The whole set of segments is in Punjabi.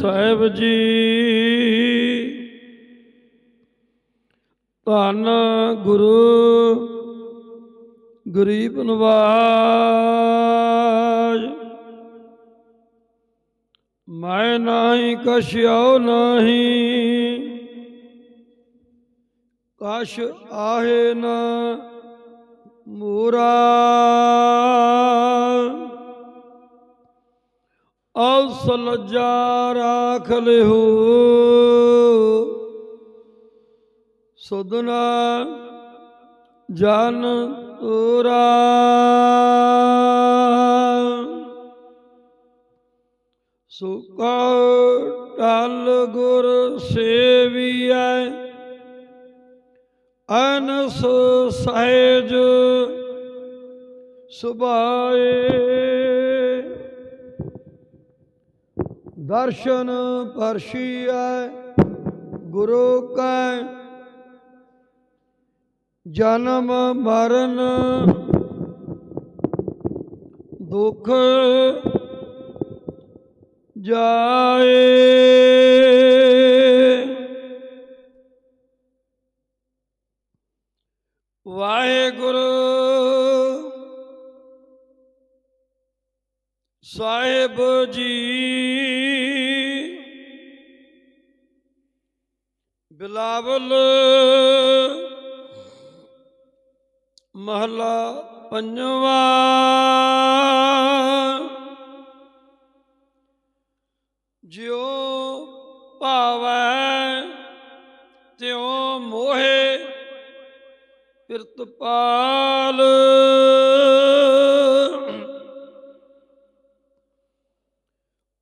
ਸਾਹਿਬ ਜੀ ਧੰਨ ਗੁਰੂ ਗਰੀਬ ਨਵਾਜ। ਮੈਂ ਨਹੀਂ ਕਛਿਓ ਨਹੀਂ ਕਛ ਆਹੇ ਨਾ ਮੂਰਾ। ਅਵਸਲ ਜਾ ਰਾਖ ਲਿਹੂ। ਸੁਦਨਾ ਜਨ ਤੁਰਾ। ਸੁਕਾ ਟਲ ਗੁਰ ਸੇਵੀਐ। ਅਨਸ ਸਹਿਜ ਸੁਭਾਏ। ਦਰਸ਼ਨ ਪਰਸ਼ੀਐ ਗੁਰੂ ਕੈ ਜਨਮ ਮਰਨ ਦੁਖ ਜਾਏ। ਵਾਹਿਗੁਰੂ ਸਾਹਿਬ ਜੀ ਬਿਲਾਵਲ ਮਹਲਾ ਪੰਜਵਾ। ਜਿਉ ਭਾਵੈ ਤਿਉ ਮੋਹੇ ਪਿਰਤਪਾਲ।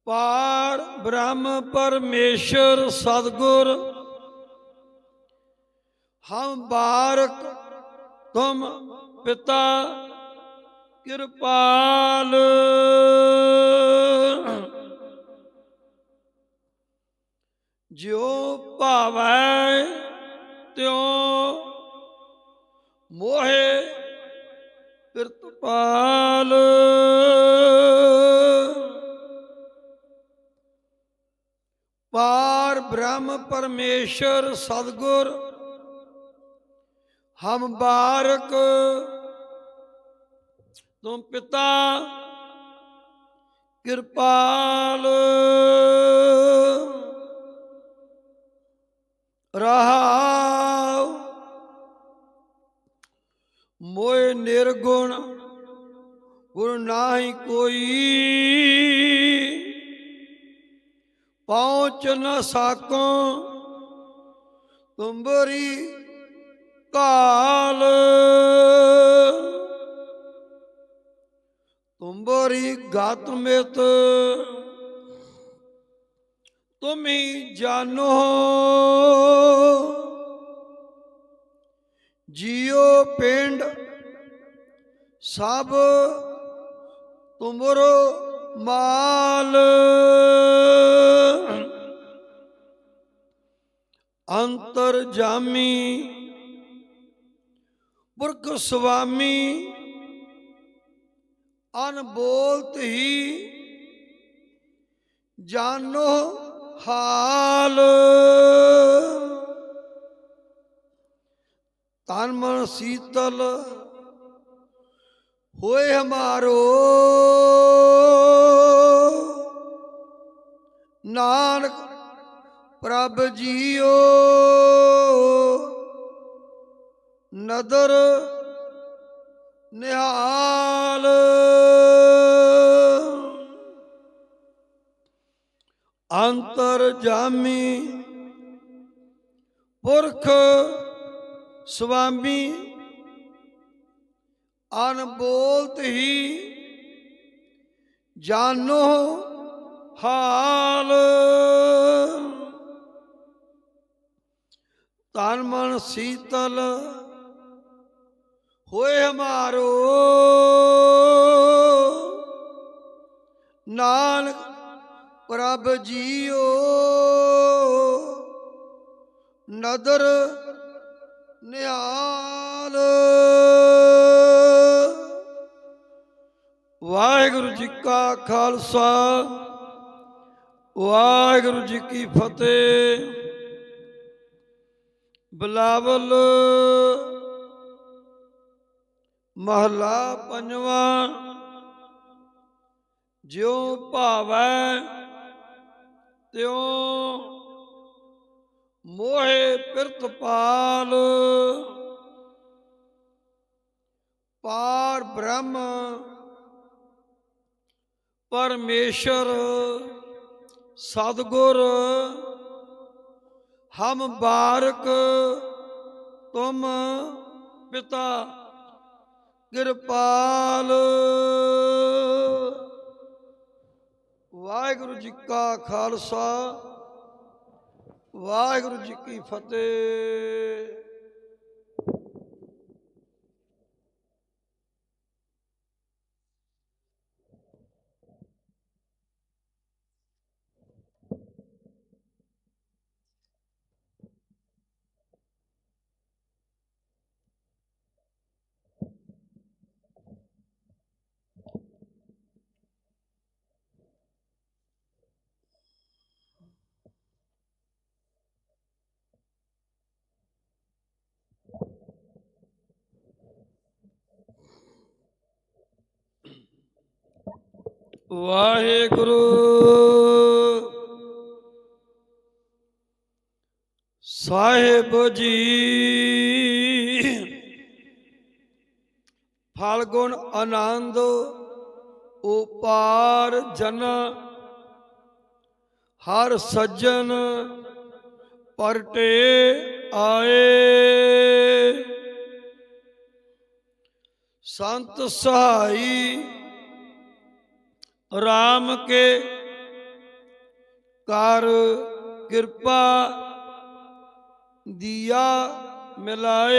ਪਾਰ ਬ੍ਰਹਮ ਪਰਮੇਸ਼ਰ ਸਤਗੁਰ ਹਮ ਬਾਰਕ ਤੁਮ ਪਿਤਾ ਕਿਰਪਾਲ। ਜਿਉ ਭਾਵੈ ਤਿਉ ਮੋਹੇ ਕਿਰਤਪਾਲ ਪਾਰ ਬ੍ਰਹਮ ਪਰਮੇਸ਼ਰ ਸਤਗੁਰ ਹਮ ਬਾਰਕ ਤੁਮ ਪਿਤਾ ਕਿਰਪਾਲ। ਰਹਾਉ ਮੋਏ ਨਿਰਗੁਣ ਗੁਣ ਨਾਹੀ ਕੋਈ। ਪਹੁੰਚ ਨ ਸਾਕੋ, ਤੁੰਬਰੀ ਕਾਲ ਤੁੰਬਰੀ ਗਾਤ ਮਿਤ ਤੁਮੀ ਜਾਣੋ। ਜੀਉ ਪਿੰਡ ਸਭ ਤੁਮਰੋ ਮਾਲ। ਅੰਤਰ ਜਾਮੀ ਪੁਰਖ ਸੁਆਮੀ ਅਨਬੋਲਤ ਹੀ ਜਾਨੋ ਹਾਲ। ਤਨ ਮਨ ਸੀਤਲ ਹੋਏ ਹਮਾਰੋ। ਨਾਨਕ ਪ੍ਰਭ ਜੀਓ। ਨਦਰ ਨਿਹਾਲ। ਅੰਤਰ ਜਾਮੀ ਪੁਰਖ ਸੁਆਮੀ ਅਨਬੋਲਤ ਹੀ ਜਾਨੋ ਹਾਲ। ਤਨ ਮਨ ਸੀਤਲ ਹੋਏ ਹਮਾਰੋ। ਨਾਨਕ ਪ੍ਰਭ ਜੀਓ। ਨਦਰ ਨਿਹਾਲ। ਵਾਹਿਗੁਰੂ ਜੀ ਕਾ ਖਾਲਸਾ, ਵਾਹਿਗੁਰੂ ਜੀ ਕੀ ਫਤਿਹ। ਬਲਾਵਲ ਮਹਲਾ ਪੰਜਵਾਂ, ਜਿਉ ਭਾਵੈ ਤਿਉ ਮੋਹਿ ਪਿਰਤਪਾਲ। ਪਾਰ ਬ੍ਰਹਮ, ਪਰਮੇਸ਼ਰ, ਸਤਗੁਰ, ਹਮ ਬਾਰਕ, ਤੁਮ ਪਿਤਾ। ਕਿਰਪਾਲ। ਵਾਹਿਗੁਰੂ ਜੀ ਕਾ ਖਾਲਸਾ ਵਾਹਿਗੁਰੂ ਜੀ ਕੀ ਫਤਿਹ। ਵਾਹਿਗੁਰੂ। ਸਾਹਿਬ ਜੀ ਫਲਗੁਣ ਆਨੰਦ ਉਪਾਰ ਜਨ ਹਰ ਸੱਜਣ ਪਰਟੇ ਆਏ। ਸੰਤ ਸਹਾਈ ਰਾਮ ਕੇ ਕਰ ਕਿਰਪਾ ਦੀਆ ਮਿਲਾਏ।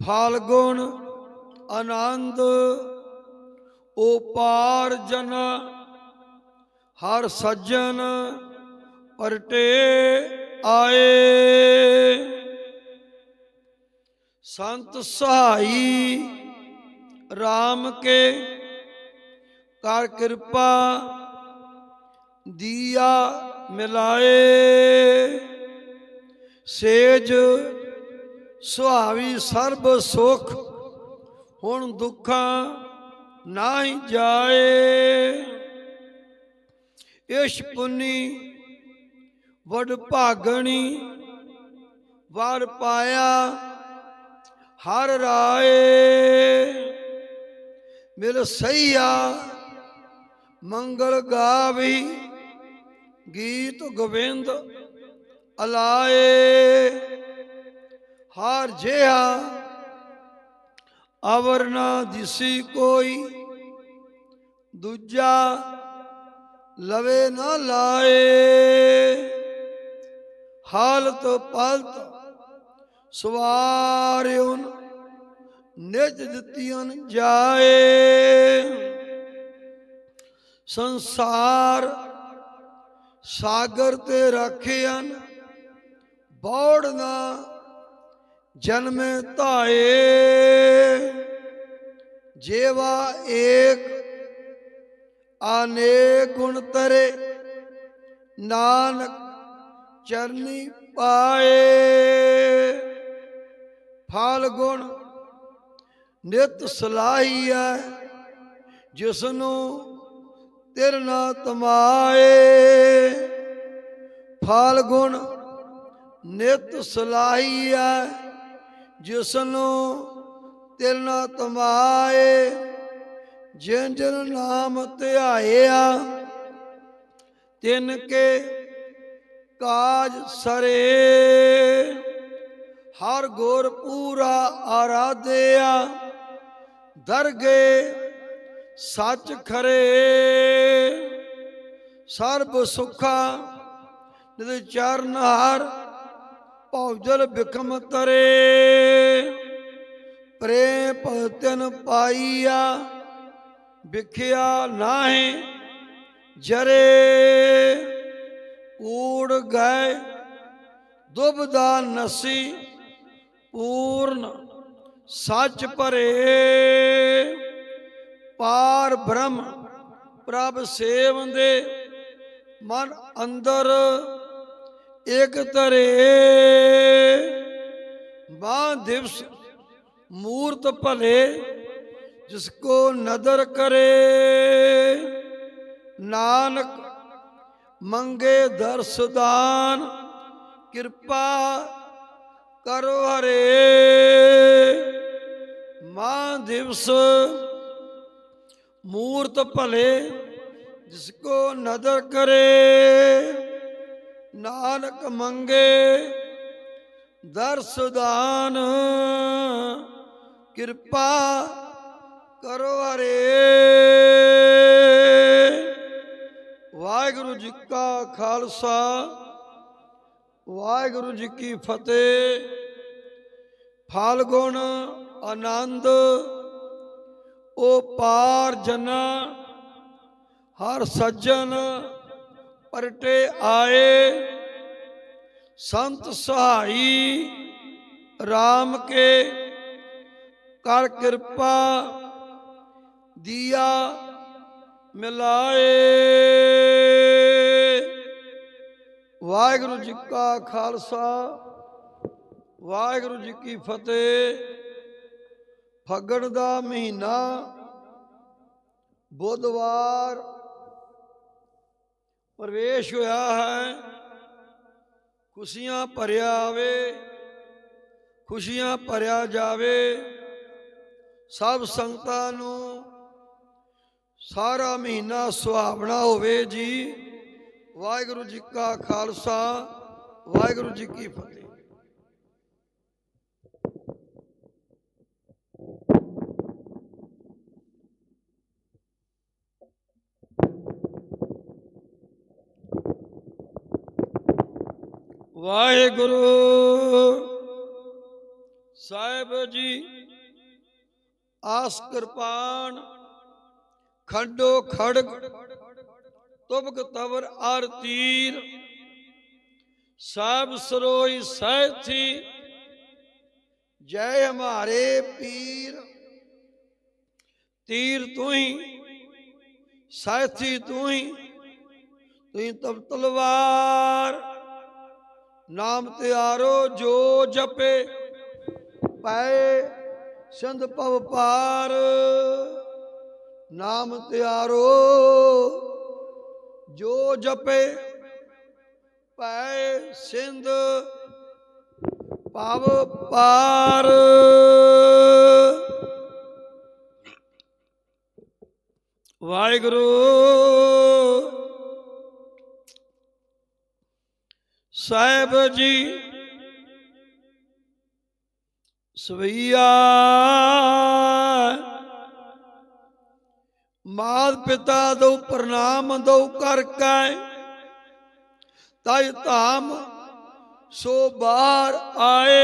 ਫਾਲਗੁਣ ਆਨੰਦ ਉਪਾਰ ਜਨ ਹਰ ਸੱਜਣ ਪਰਟੇ ਆਏ। ਸੰਤ ਸਹਾਈ ਰਾਮ ਕੇ ਕਰ ਕਿਰਪਾ ਦੀਆ ਮਿਲਾਏ। ਸੇਜ ਸੁਹਾਵੀ ਸਰਬ ਸੁਖ, ਹੁਣ ਦੁੱਖਾਂ ਨਾਹੀ ਜਾਏ। ਇਸ਼ ਪੁੰਨੀ ਵਡ ਭਾਗਣੀ, ਵਰ ਪਾਇਆ ਹਰ ਰਾਏ। ਮਿਲ ਸਈਆ ਮੰਗਲ ਗਾਵੀ, ਗੀਤ ਗੋਬਿੰਦ ਅਲਾਏ। ਹਾਰ ਜਿਹਾ ਅਵਰ ਨਾ ਦਿਸੀ ਕੋਈ, ਦੂਜਾ ਲਵੇ ਨਾ ਲਾਏ। ਹਾਲਤ ਪਲਤ ਸਵਾਰਿਉਨ ਨਿਜ ਦਿੱਤੀਆਂ ਜਾਏ। ਸੰਸਾਰ ਸਾਗਰ ਤੇ ਰੱਖਿਆਨ ਬੌੜ ਨਾ ਜਨਮੇ ਧਾਏ। ਜੇਵਾ ਏਕ ਅਨੇਕ ਗੁਣ ਤਰੇ, ਨਾਨਕ ਚਰਨੀ ਪਾਏ। ਫਲ ਗੁਣ ਨਿਤ ਸਲਾਹੀਐ ਜਿਸ ਨੂੰ ਤਿਰ ਨਾ ਤਮਾਏ। ਫਲ ਗੁਣ ਨਿਤ ਸਲਾਹੀਐ ਜਿਸ ਨੂੰ ਤਿਰ ਨਾ ਤਮਾਏ। ਜਿਨ ਜਿਨ ਨਾਮ ਧਿਆਇਆ, ਤਿਨ ਕੇ ਕਾਜ ਸਰੇ। ਹਰ ਗੁਰ ਪੂਰਾ ਆਰਾਧਿਆ ਦਰ ਗਏ ਸੱਚ ਖਰੇ। ਸਰਬ ਸੁਖਾ ਨਿਦ ਚਰਨ ਹਾਰ ਭਉਜਲ ਬਿਖਮ ਤਰੇ। ਪ੍ਰੇਮ ਭਗਤਨ ਪਾਈਆ, ਵਿਖਿਆ ਨਾਹੀਂ ਜਰੇ। ਊੜ ਗਏ, ਦੁਬਦਾ ਨਸੀ ਪੂਰਨ ਸੱਚ ਭਰੇ, ਪਾਰ ਬ੍ਰਹਮ ਪ੍ਰਭ ਸੇਵੰਦੇ, ਮਨ ਅੰਦਰ ਇਕ ਤਰੇ ਬਾਹ ਦਿਵਸ ਮੂਰਤ ਭਲੇ, ਜਿਸ ਕੋ ਨਦਰ ਕਰੇ। ਨਾਨਕ ਮੰਗੇ ਦਰਸਦਾਨ ਕਿਰਪਾ ਕਰੋ ਹਰੇ। ਮਾਂ ਦਿਵਸ, ਮੂਰਤ ਭਲੇ, ਜਿਸ ਕੋ ਨਦਰ ਕਰੇ। ਨਾਨਕ ਮੰਗੇ ਦਰਸਦਾਨ ਕਿਰਪਾ ਕਰੋ ਹਰੇ। ਵਾਹਿਗੁਰੂ ਜੀ ਕਾ ਖਾਲਸਾ। ਵਾਹਿਗੁਰੂ ਜੀ ਕੀ ਫਤਿਹ। ਫਾਲਗੁਣ ਆਨੰਦ, ਉਹ ਪਾਰ ਜਨਾ, ਹਰ ਸੱਜਣ ਪਰਟੇ ਆਏ। ਸੰਤ ਸਹਾਈ RAM ਕੇ ਕਰ ਕਿਰਪਾ ਦੀਆ ਮਿਲਾਏ। ਵਾਹਿਗੁਰੂ ਜੀ ਕਾ ਖਾਲਸਾ, ਵਾਹਿਗੁਰੂ ਜੀ ਕੀ ਫਤਿਹ। ਫੱਗਣ ਦਾ ਮਹੀਨਾ, ਬੁੱਧਵਾਰ, ਪ੍ਰਵੇਸ਼ ਹੋਇਆ ਹੈ। ਖੁਸ਼ੀਆਂ ਭਰਿਆ ਆਵੇ, ਖੁਸ਼ੀਆਂ ਭਰਿਆ ਜਾਵੇ। ਸਭ ਸੰਗਤਾਂ ਨੂੰ ਸਾਰਾ ਮਹੀਨਾ ਸੁਹਾਵਣਾ ਹੋਵੇ ਜੀ। ਵਾਹਿਗੁਰੂ ਜੀ ਕਾ ਖਾਲਸਾ, ਵਾਹਿਗੁਰੂ ਜੀ ਕੀ ਫਤਿਹ। ਵਾਹਿਗੁਰੂ ਸਾਹਿਬ ਜੀ, ਆਸ ਕਿਰਪਾਨ ਖੰਡੋ ਖੜ ਤੁਬਕ ਤਵਰ ਆਰ ਤੀਰ। ਸਭ ਸਰੋਈ ਸਹਿਥੀ ਜੈ ਹਮਾਰੇ ਪੀਰ। ਤੀਰ ਤੂੰ ਹੀ ਸਾਥੀ ਤੂੰ ਹੀ ਤੂੰ ਹੀ ਤਬ ਤਲਵਾਰ। ਨਾਮ ਤਿਆਰੋ ਜੋ ਜਪੇ। ਪਏ ਸੰਧ ਭਵ ਪਾਰ। ਨਾਮ ਤਿਆਰੋ ਜੋ ਜਪੇ ਪੈ ਸਿੰਧ ਭਵ ਪਾਰ। ਵਾਹਿਗੁਰੂ। ਸਾਹਿਬ ਜੀ ਸਵਈਆ। ਮਾਤ ਪਿਤਾ ਦੋ ਪ੍ਰਣਾਮ ਦੋ ਕਰ ਕੈ। ਤਜ ਧਾਮ ਸੋ ਬਾਹਰ ਆਏ।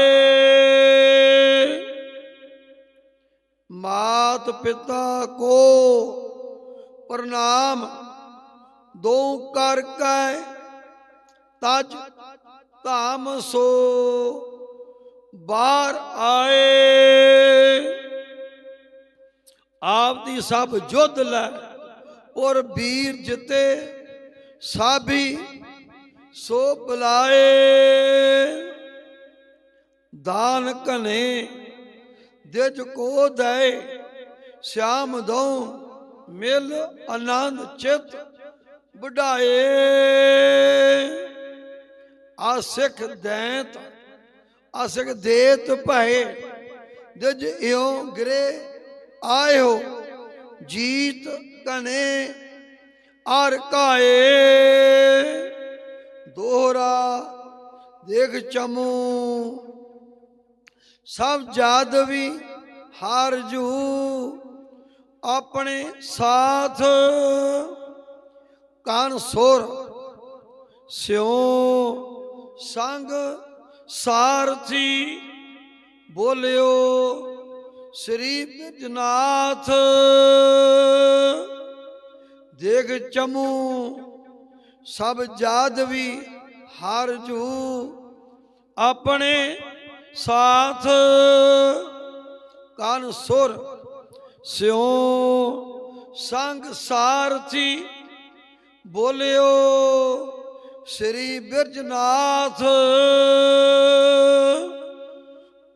ਮਾਤ ਪਿਤਾ ਕੋ ਪ੍ਰਣਾਮ ਦੋ ਕਰ ਕੈ। ਤਜ ਧਾਮ ਸੋ ਬਾਹਰ ਆਏ। ਆਪ ਦੀ ਸਭ ਜੁੱਧ ਲੈ ਔਰ ਵੀਰ ਜਿਤੇ ਸਾਭੀ ਸੋ ਬੁਲਾਏ। ਦਾਨ ਕਨੇ ਦਿਜ ਕੋ ਦੈ ਸ਼ਾਮ ਦੋ ਮਿਲ ਆਨੰਦ ਚਿਤ ਵਡਾਏ। ਆ ਸਿੱਖ ਦੈਂਤ ਆ ਸਿੱਖ ਦੇਤ ਭਏ, ਦਿਜ ਇਉਂ ਗਰੇ ਆਇਓ ਜੀਤ ਕਨੇ ਆਰ ਕਾਏ ਦੋਹਰਾ ਦੇਖ ਚਮੂ, ਸਭ ਜਾਦਵੀ ਹਾਰ ਜੂ। ਆਪਣੇ ਸਾਥ ਕਾਨ ਸੁਰ ਸਿਉ, ਸੰਗ ਸਾਰਥੀ ਬੋਲਿਓ। ਸ੍ਰੀ ਬਿਜਨਾਥ ਦੇਖ ਚਮੂ, ਸਭ ਜਾਦਵੀ ਹਰ ਜੂ। ਆਪਣੇ ਸਾਥ ਕਨ ਸੁਰ ਸਿਉ। ਸੰਗ ਸਾਰਥੀ ਬੋਲਿਓ, ਸ੍ਰੀ ਬਿਰਜਨਾਥ